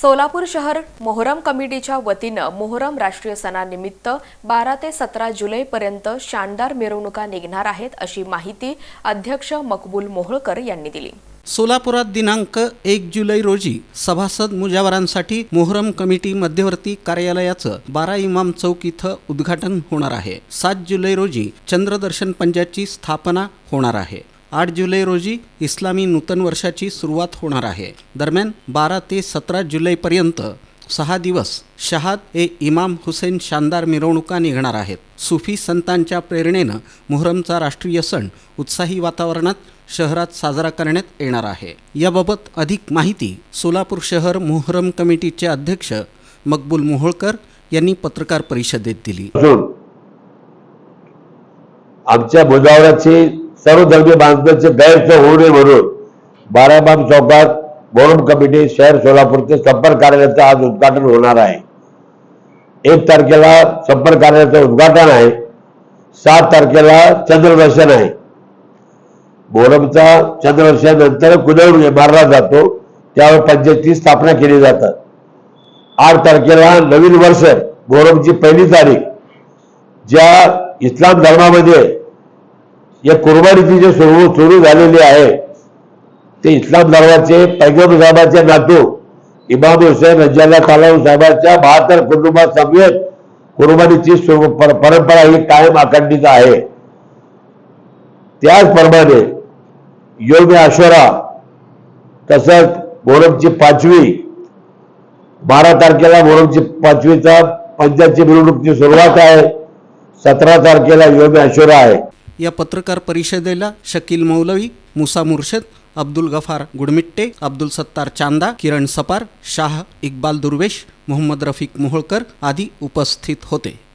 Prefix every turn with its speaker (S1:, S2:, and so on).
S1: सोलापूर शहर मोहरम कमिटीच्या वतीनं मोहरम राष्ट्रीय सणानिमित्त बारा ते सतरा जुलैपर्यंत शानदार मिरवणुका निघणार आहेत अशी माहिती अध्यक्ष मकबूल मोहोळकर यांनी दिली.
S2: सोलापुरात दिनांक एक जुलै रोजी सभासद मुजावरांसाठी मोहरम कमिटी मध्यवर्ती कार्यालयाचं बारा इमाम चौक इथं उद्घाटन होणार आहे. सात जुलै रोजी चंद्रदर्शन पंजाची स्थापना होणार आहे. आठ जुलै रोजी इस्लामी नूतन वर्षाची सुरुवात होणार आहे. दरम्यान बारा ते सतरा जुलैपर्यंत सहा दिवस शहाद ए इमाम हुसेन शानदार मिरवणुका निघणार आहेत. सुफी संतांच्या प्रेरणेनं मोहरमचा राष्ट्रीय सण उत्साही वातावरणात शहरात साजरा करण्यात येणार आहे. याबाबत अधिक माहिती सोलापूर शहर मोहरम कमिटीचे अध्यक्ष मकबूल मोहोळकर यांनी पत्रकार परिषदेत दिली.
S3: आमच्या सर्व धर्मीय बांधवांचे गैरसोय होऊ नये म्हणून बाराबाम चौकात मोहरम कमिटी शहर सोलापूरचे संपर्क कार्यालयाचं आज उद्घाटन होणार आहे. एक तारखेला संपर्क कार्यालयाचं उद्घाटन आहे. सात तारखेला चंद्रदर्शन आहे. मोहरमचा चंद्रदर्शनानंतर कुदळ म्हणजे मारला जातो. त्यावर पंचायतची स्थापना केली जातात. आठ तारखेला नवीन वर्ष मोहरमची पहिली तारीख. ज्या इस्लाम धर्मामध्ये या कुर्बानीची जे सुरू सुरू झालेली आहे ते इस्लाम धर्माचे पैगम साहेबांचे नातू इमाम हुसेन रजाला तालाव साहेबांच्या बहात्तर कुटुंबात समवेत कुर्बानीची परंपरा ही कायम अखंडित आहे. त्याचप्रमाणे योग आश्वरा तसंच मोहरमची पाचवी बारा तारखेला मोहरमची पाचवीचा पंचायतची मिरवणुकीची सुरुवात आहे सतरा तारखेला योग आश्वरा आहे.
S2: या पत्रकार परिषदेला शकील मौलवी मुसा मुर्शद अब्दुल गफार गुडमिट्टे अब्दुल सत्तार चांदा किरण सपार शाह इक्बाल दुर्वेश मोहम्मद रफिक मोहोळकर आदी उपस्थित होते.